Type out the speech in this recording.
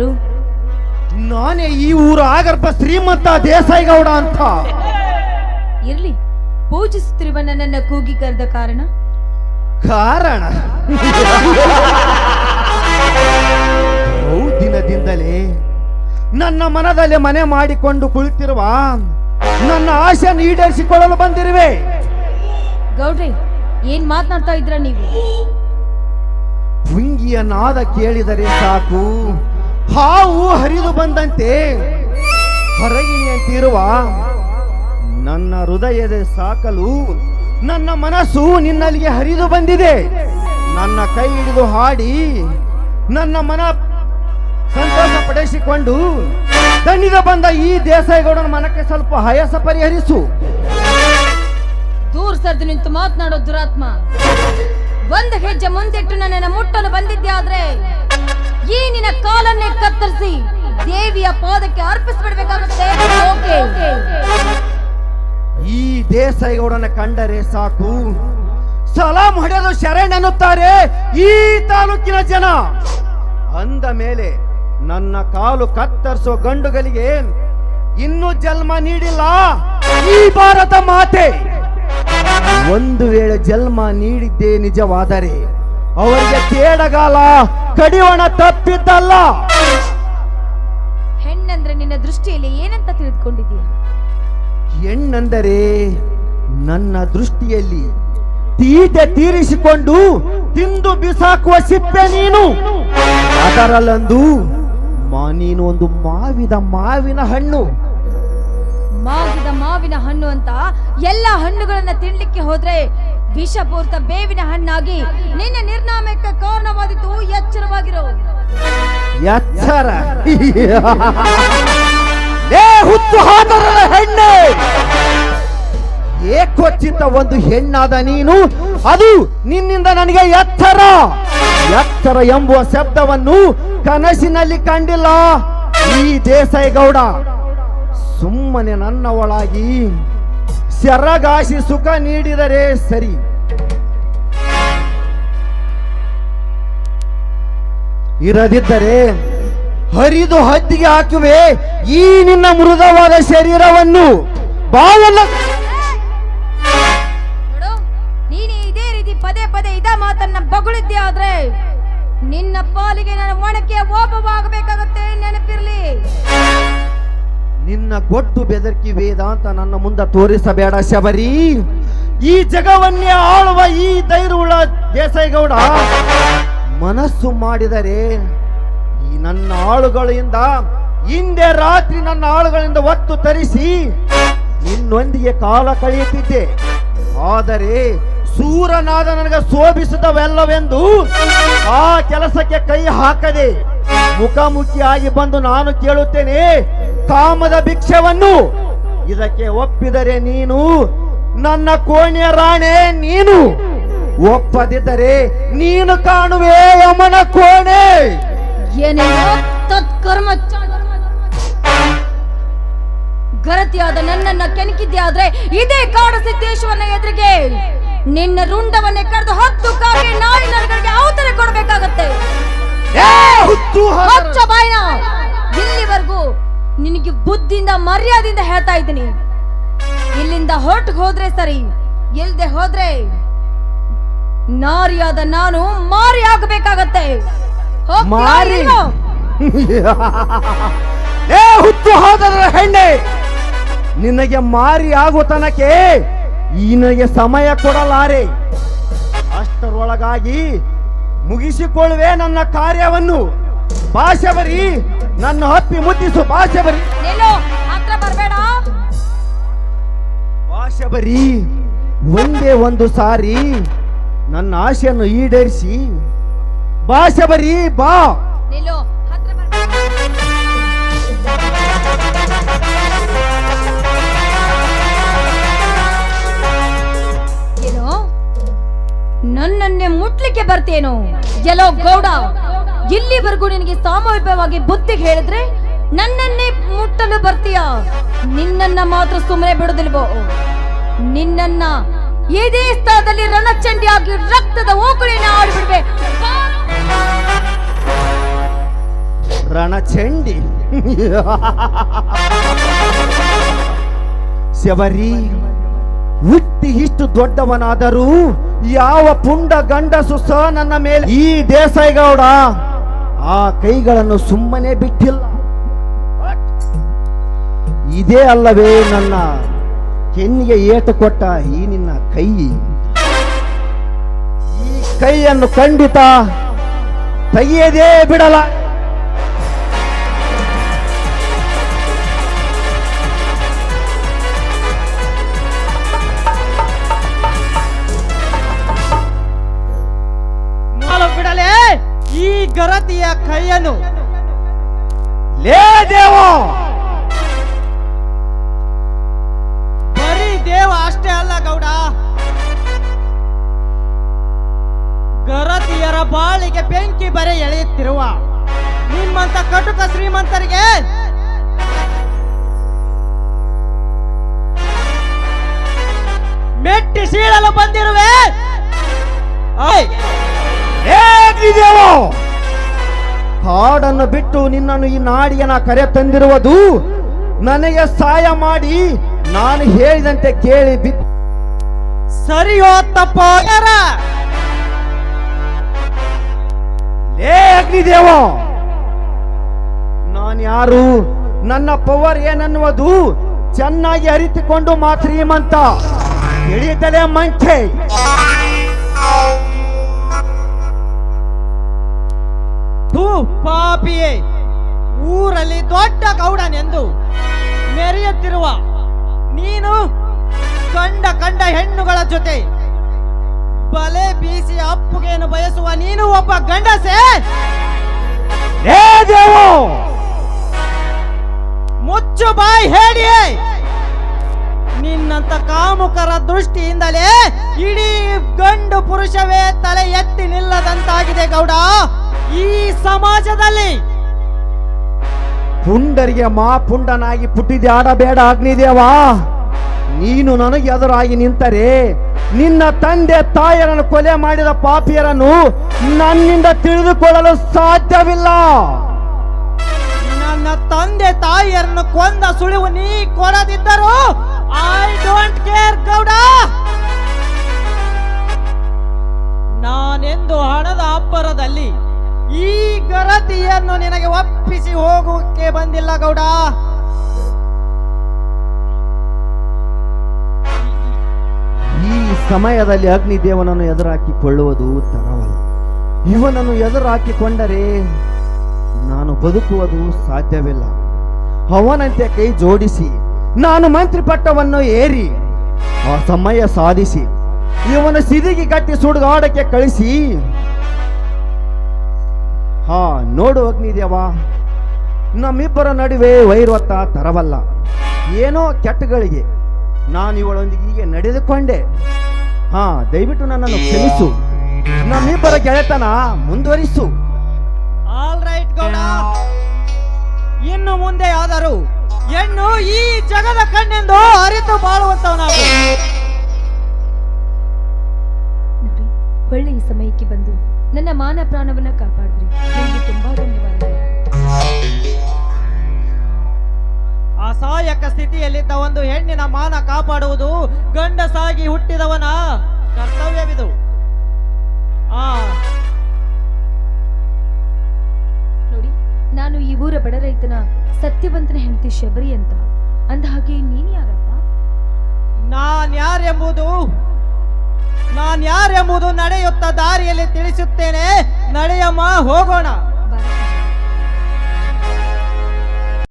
ಯಾರು? ನಾನೇ ಈ ಊರ ಆಗರ್ಭ ಶ್ರೀಮಂತ ದೇಸಾಯಿಗೌಡ ಅಂತ. ಇರ್ಲಿ ಪೂಜಿಸುತ್ತಿರುವ ನನ್ನನ್ನ ಕೂಗಿ ಕರೆದ ಕಾರಣ? ಕಾರಣ? ದಿನದಿಂದಲೇ ನನ್ನ ಮನದಲ್ಲಿ ಮನೆ ಮಾಡಿಕೊಂಡು ಕುಳಿತಿರುವ ನನ್ನ ಆಶೆ ಈಡೇರಿಸಿಕೊಳ್ಳಲು ಬಂದಿರುವೆ. ಗೌಡ್ರಿ ಏನ್ ಮಾತನಾಡ್ತಾ ಇದ್ರ ನೀವು? ಭುಂಗಿಯ ನಾದ ಕೇಳಿದರೆ ಸಾಕು. ಹಾವು ಹರಿದು ಬಂದಂತೆ ಹೊರಗಿನಿಯಂತಿರುವ ನನ್ನ ಹೃದಯದ ಸಾಕಲು ನನ್ನ ಮನಸ್ಸು ನಿನ್ನಲ್ಲಿಗೆ ಹರಿದು ಬಂದಿದೆ. ನನ್ನ ಕೈ ಹಿಡಿದು ಹಾಡಿ ನನ್ನ ಮನ ಸಂತೋಷ ಪಡಿಸಿಕೊಂಡು ದಣಿದ ಬಂದ ಈ ದೇಸಾಯಿಗೌಡನ ಮನಕ್ಕೆ ಸ್ವಲ್ಪ ಹಯಸ ಪರಿಹರಿಸು. ದೂರ್ ಸರ್ದು ನಿಂತು ಮಾತನಾಡೋ ದುರಾತ್ಮ. ಒಂದು ಹೆಜ್ಜೆ ಮುಂದಿಟ್ಟು ನನ್ನ ಮುಟ್ಟಲು ಬಂದಿದ್ದೆ ಆದ್ರೆ? ಈ ನಿನ್ನ ಕಾಲನ್ನೇ ಕತ್ತರಿಸಿ ದೇವಿಯ ಪಾದಕ್ಕೆ ಅರ್ಪಿಸ್ಬಿಡ್ಬೇಕಾಗುತ್ತೆ. ಈ ದೇಸಾಯಿಗೌಡನ ಕಂಡರೆ ಸಾಕು. ಸಲಾಂ ಹೊಡೆದು ಶರಣೆನ್ನುತ್ತಾರೆ ಈ ತಾಲೂಕಿನ ಜನ. ಅಂದ ಮೇಲೆ ನನ್ನ ಕಾಲು ಕತ್ತರಿಸೋ ಗಂಡುಗಳಿಗೆ ಇನ್ನೂ ಜನ್ಮ ನೀಡಿಲ್ಲ. ಈ ಭಾರತ ಮಾತೆ. ಒಂದು ವೇಳೆ ಜನ್ಮ ನೀಡಿದ್ದೇ ನಿಜವಾದರೆ ಅವರಿಗೆ ತೇಡಗಾಲ ಕಡಿಯೋಣ ತಪ್ಪಿದ್ದಲ್ಲ. ಹೆಣ್ಣಂದ್ರೆ ನಿನ್ನ ದೃಷ್ಟಿಯಲ್ಲಿ ಏನಂತ ತಿಳಿದುಕೊಂಡಿದ್ದೀಯ? ಹೆಣ್ಣಂದರೆ ನನ್ನ ದೃಷ್ಟಿಯಲ್ಲಿ ತೀಟೆ ತೀರಿಸಿಕೊಂಡು ತಿಂದು ಬಿಸಾಕುವ ಸಿಪ್ಪೆ ನೀನು. ಅದರಲ್ಲಂದು ನೀನು ಒಂದು ಮಾವಿದ ಮಾವಿನ ಹಣ್ಣು. ಮಾವಿದ ಮಾವಿನ ಹಣ್ಣು ಅಂತ ಎಲ್ಲ ಹಣ್ಣುಗಳನ್ನ ತಿನ್ಲಿಕ್ಕೆ ಹೋದ್ರೆ ವಿಷಪೂರಿತ ಬೇವಿನ ಹಣ್ಣಾಗಿ ನಿನ್ನ ನಿರ್ನಾಮಕ್ಕೆ ಕಾರಣವಾದಿತು, ಎಚ್ಚರವಾಗಿರೋ. ಎಚ್ಚರ. ಏ ಹುತ್ತು ಹೆಣ್ಣೆ. ಏಕೋಚಿತ ಒಂದು ಹೆಣ್ಣಾದ ನೀನು, ಅದು ನಿನ್ನಿಂದ ನನಗೆ ಎತ್ತರ ಎತ್ತರ ಎಂಬುವ ಶಬ್ದವನ್ನು ಕನಸಿನಲ್ಲಿ ಕಂಡಿಲ್ಲ. ಈ ದೇಸಾಯಿ ಗೌಡ ಸುಮ್ಮನೆ ನನ್ನ ಒಳಗಿ ಸೆರಗಾಸಿ ಸುಖ ನೀಡಿದರೆ ಸರಿ. ಇರದಿದ್ದರೆ ಹರಿದು ಹದ್ದಿಗೆ ಹಾಕುವೆ ಈ ನಿನ್ನ ಮೃದವಾದ ಶರೀರವನ್ನು. ಬಾವಲ್ಲ ಇದೇ ರೀತಿ ಪದೇ ಪದೇ ಇದ ಮಾತನ್ನ ಬಗುಳಿದ್ದೆ ಆದ್ರೆ ನಿನ್ನ ಪಾಲಿಗೆ ನನ್ನ ಒಣಕೆ ಓಪವಾಗಬೇಕಾಗುತ್ತೆ, ನೆನಪಿರ್ಲಿ. ನಿನ್ನ ಗೊಟ್ಟು ಬೆದರ್ಕಿ ವೇದಾಂತ ನನ್ನ ಮುಂದೆ ತೋರಿಸಬೇಡ ಶಬರಿ. ಈ ಜಗವನ್ನೇ ಆಳುವ ಈ ಧೈರ್ಯವುಳ್ಳ ದೇಸಾಯಿಗೌಡ ಮನಸ್ಸು ಮಾಡಿದರೆ ಈ ನನ್ನ ಆಳುಗಳಿಂದ, ಹಿಂದೆ ರಾತ್ರಿ ನನ್ನ ಆಳುಗಳಿಂದ ಒತ್ತು ತರಿಸಿ ನಿನ್ನೊಂದಿಗೆ ಕಾಲ ಕಳೆಯುತ್ತಿದ್ದೆ. ಆದರೆ ಸೂರನಾದ ನನಗೆ ಶೋಭಿಸಿದವೆಲ್ಲವೆಂದು ಆ ಕೆಲಸಕ್ಕೆ ಕೈ ಹಾಕದೆ ಮುಖಾಮುಖಿಯಾಗಿ ಬಂದು ನಾನು ಕೇಳುತ್ತೇನೆ. ಕಾಮದ ಭಿಕ್ಷವನ್ನು ಇದಕ್ಕೆ ಒಪ್ಪಿದರೆ ನೀನು ನನ್ನ ಕೋಣೆಯ ರಾಣೆ ನೀನು. ಒಪ್ಪದಿದ್ದರೆ ನೀನು ಕಾಣುವೆ ಯಮನ ಕೋಣೆ. ತತ್ಕರ್ಮ ಗರತಿಯಾದ ನನ್ನನ್ನ ಕೆಣಕಿದ್ದೆ ಆದ್ರೆ ಇದೇ ಕಾಡ ಸಿದ್ದೇಶ್ವರನ ಎದುರಿಗೆ ನಿನ್ನ ರುಂಡವನ್ನೇ ಕರೆದು ಹತ್ತು ಕಾಗೆ ನಾಯಿ ನರಗಳಿಗೆ ಅವತರೆ ಕೊಡಬೇಕಾಗತ್ತೆ. ಏ ಬುದ್ಧಿಯಿಂದ ಮರ್ಯಾದೆಯಿಂದ ಹೇಳ್ತಾ ಇದ್ದೀನಿ. ಇಲ್ಲಿಂದ ಹೊರಟು ಹೋದ್ರೆ ಸರಿ ಇಲ್ಲದೆ ಹೋದ್ರೆ ನಾರಿಯಾದ ನಾನು ಮಾರಿ ಆಗಬೇಕಾಗತ್ತೆ. ಮಾರಿ? ಏ ಹುತ್ತು ಹೆಣ್ಣೆ ನಿನಗೆ ಮಾರಿ ಆಗೋ ತನಕೆ ನಿನಗೆ ನನಗೆ ಸಮಯ ಕೊಡಲಾರೆ ಅಷ್ಟರೊಳಗಾಗಿ ಮುಗಿಸಿಕೊಳ್ಳುವೆ ನನ್ನ ಕಾರ್ಯವನ್ನು. ಭಾಷೆ ಬರೀ ನನ್ನ ಹಪ್ಪಿ ಮುದ್ದಿಸು ಭಾಷೆ ಬರಿ. ಬರಿ ಒಂದೇ ಒಂದು ಸಾರಿ ನನ್ನ ಆಶೆಯನ್ನು ಈಡೇರಿಸಿ. ಬಾ. ಶಬರಿ ಬಾ. ನನ್ನನ್ನೇ ಮುಟ್ಲಿಕ್ಕೆ ಬರ್ತೇನು? ಎಲ್ಲೋ ಗೌಡ, ಇಲ್ಲಿವರೆಗೂ ನಿನಗೆ ಸಾಮೂಹಿಕವಾಗಿ ಬುದ್ಧಿಗೆ ಹೇಳಿದ್ರೆ ನನ್ನನ್ನೇ ಮುಟ್ಟಲು ಬರ್ತೀಯ? ನಿನ್ನನ್ನ ಮಾತ್ರ ಸುಮ್ಮನೆ ಬಿಡುದಿಲ್ವೋ? ನಿನ್ನನ್ನ ಇದೇ ಸ್ಥಳದಲ್ಲಿ ರಣಚಂಡಿಯಾಗಿ ರಕ್ತದ ಓಕುಳಿನ ಆಡಿಬಿಡ್ಬೆ ರಣ ರಣಚಂಡಿ. ಶಬರಿ, ಹುಟ್ಟಿ ಇಷ್ಟು ದೊಡ್ಡವನಾದರೂ ಯಾವ ಪುಂಡ ಗಂಡಸು ಸಹ ನನ್ನ ಮೇಲೆ ಈ ದೇಸಾಯಿಗೌಡ ಆ ಕೈಗಳನ್ನು ಸುಮ್ಮನೆ ಬಿಟ್ಟಿಲ್ಲ. ಇದೇ ಅಲ್ಲವೇ ನನ್ನ ಕೆನ್ನಿಗೆ ಏಟು ಕೊಟ್ಟ ಈ ನಿನ್ನ ಕೈ. ಈ ಕೈಯನ್ನು ಖಂಡಿತ ತೆಗೆಯದೇ ಬಿಡಲ ಬಿಡಲೇ ಈ ಗರತಿಯ ಕೈಯನ್ನು. ಲೇ ದೇವ! ಬರೆ ಎಳೆಯುತ್ತಿರುವ ನಿಮ್ಮಂತ ಕಟುಕ ಶ್ರೀಮಂತರಿಗೆ ಮೆಟ್ಟಿ ಸೀಳಲು ಬಂದಿರುವೆ. ಹಾಡನ್ನು ಬಿಟ್ಟು ನಿನ್ನನ್ನು ಈ ನಾಡಿಯನ ಕರೆ ತಂದಿರುವುದು ನನಗೆ ಸಹಾಯ ಮಾಡಿ. ನಾನು ಹೇಳಿದಂತೆ ಕೇಳಿ ಬಿದ್ದು ಸರಿಯೋ ತಪ್ಪೋ ಲೇ ಅಗ್ನಿದೇವ! ನಾನು ಯಾರು? ನನ್ನ ಪವರ್ ಏನನ್ನುವುದು? ಚೆನ್ನಾಗಿ ಅರಿತುಕೊಂಡು ಮಾತ್ರ ಶ್ರೀಮಂತ ತಿಳಿದಲೇ ಮಂಚೆ. ಪಾಪಿಯೇ, ಊರಲ್ಲಿ ದೊಡ್ಡ ಗೌಡನೆಂದು ಮೆರೆಯುತ್ತಿರುವ ನೀನು ಕಂಡ ಕಂಡ ಹೆಣ್ಣುಗಳ ಜೊತೆ ಬಲೆ ಬೀಸಿ ಅಪ್ಪುಗೆಯನ್ನು ಬಯಸುವ ನೀನು ಒಬ್ಬ ಗಂಡಸೆ? ಮುಚ್ಚು ಬಾಯಿ ಹೇಳಿ. ನಿನ್ನಂತ ಕಾಮುಕರ ದೃಷ್ಟಿಯಿಂದಲೇ ಇಡೀ ಗಂಡು ಪುರುಷವೇ ತಲೆ ಎತ್ತಿ ನಿಲ್ಲದಂತಾಗಿದೆ ಗೌಡ. ಈ ಸಮಾಜದಲ್ಲಿ ಪುಂಡರಿಗೆ ಮಾ ಪುಂಡನಾಗಿ ಪುಟ್ಟಿದ್ಯಾಡ ಬೇಡ ಅಗ್ನಿದೇವಾ. ನೀನು ನನಗೆ ಎದುರಾಗಿ ನಿಂತರೆ ನಿನ್ನ ತಂದೆ ತಾಯಿಯರನ್ನು ಕೊಲೆ ಮಾಡಿದ ಪಾಪಿಯರನ್ನು ನನ್ನಿಂದ ತಿಳಿದುಕೊಳ್ಳಲು ಸಾಧ್ಯವಿಲ್ಲ. ನನ್ನ ತಂದೆ ತಾಯಿಯರನ್ನು ಕೊಂದ ಸುಳಿವು ನೀ ಕೊಡದಿದ್ದರು ಐ ಡೋಂಟ್ ಕೇರ್ ಗೌಡ. ನಾನೆಂದು ಹಣದ ಅಬ್ಬರದಲ್ಲಿ ಈ ಗರತಿಯನ್ನು ನಿನಗೆ ಒಪ್ಪಿಸಿ ಹೋಗೋಕೆ ಬಂದಿಲ್ಲ, ಗೌಡ. ಈ ಅಗ್ನಿ ದೇವನನ್ನು ಎದುರಾಕಿಕೊಳ್ಳುವುದು ತರವಲ್ಲ ಇವನನ್ನು ಎದುರಾಕಿಕೊಂಡರೆ ನಾನು ಬದುಕುವುದು ಸಾಧ್ಯವಿಲ್ಲ. ಅವನಂತೆ ಕೈ ಜೋಡಿಸಿ, ನಾನು ಮಂತ್ರಿ ಪಟ್ಟವನ್ನು ಏರಿ, ಆ ಸಮಯ ಸಾಧಿಸಿ, ಇವನ ಸಿದಿಗೆ ಕಟ್ಟಿ ಸುಡುಗಾಡಕ್ಕೆ ಕಳಿಸಿ. ಹಾ, ನೋಡು ಅಗ್ನಿದೇವ, ನಮ್ಮಿಬ್ಬರ ನಡುವೆ ವೈರವತ್ತ ತರವಲ್ಲ. ಏನೋ ಕೆಟ್ಟಗಳಿಗೆ, ನಾನು ಇವಳೊಂದಿಗೆ ಹೀಗೆ ನಡೆದುಕೊಂಡೆ. ಹಾ ದಯವಿಟ್ಟು ನನ್ನನ್ನು ಕ್ಷಮಿಸು. ನಮ್ಮಿಬ್ಬರ ಗೆಳೆತನ ಮುಂದುವರಿಸು. All right Gowda. ಇನ್ನು ಮುಂದೆ ಆದರೂ ಹೆಣ್ಣು ಈ ಜಗದ ಕಣ್ಣೆಂದು ಅರಿತು ಬಾಳುವಂತವನಾಗು. ಈ ಸಮಯಕ್ಕೆ ಬಂದು. ನನ್ನ ಮಾನ ಪ್ರಾಣವನ್ನ ಕಾಪಾಡಿದ್ರಿ. ನಿಮಗೆ ತುಂಬಾ ಧನ್ಯವಾದಗಳು. ಅಸಹಾಯಕ ಸ್ಥಿತಿಯಲ್ಲಿದ್ದ ಒಂದು ಹೆಣ್ಣಿನ ಮಾನ ಕಾಪಾಡುವುದು ಗಂಡಸಾಗಿ ಹುಟ್ಟಿದವನ ಕರ್ತವ್ಯವಿದು. ಆ. ನೋಡಿ ನಾನು ಈ ಊರ ಬಡ ರೈತನ ಸತ್ಯವಂತನ ಹೆಂಡತಿ ಶಬರಿ ಅಂತ. ಅಂದ ಹಾಗೆ ನೀನ್ ಯಾರಪ್ಪ? ನಾನ್ ಯಾರೆಂಬುದು? ನಾನ್ ಯಾರೆಂಬುದು ನಡೆಯುತ್ತ ದಾರಿಯಲ್ಲಿ ತಿಳಿಸುತ್ತೇನೆ. ನಡೆಯಮ್ಮ ಹೋಗೋಣ.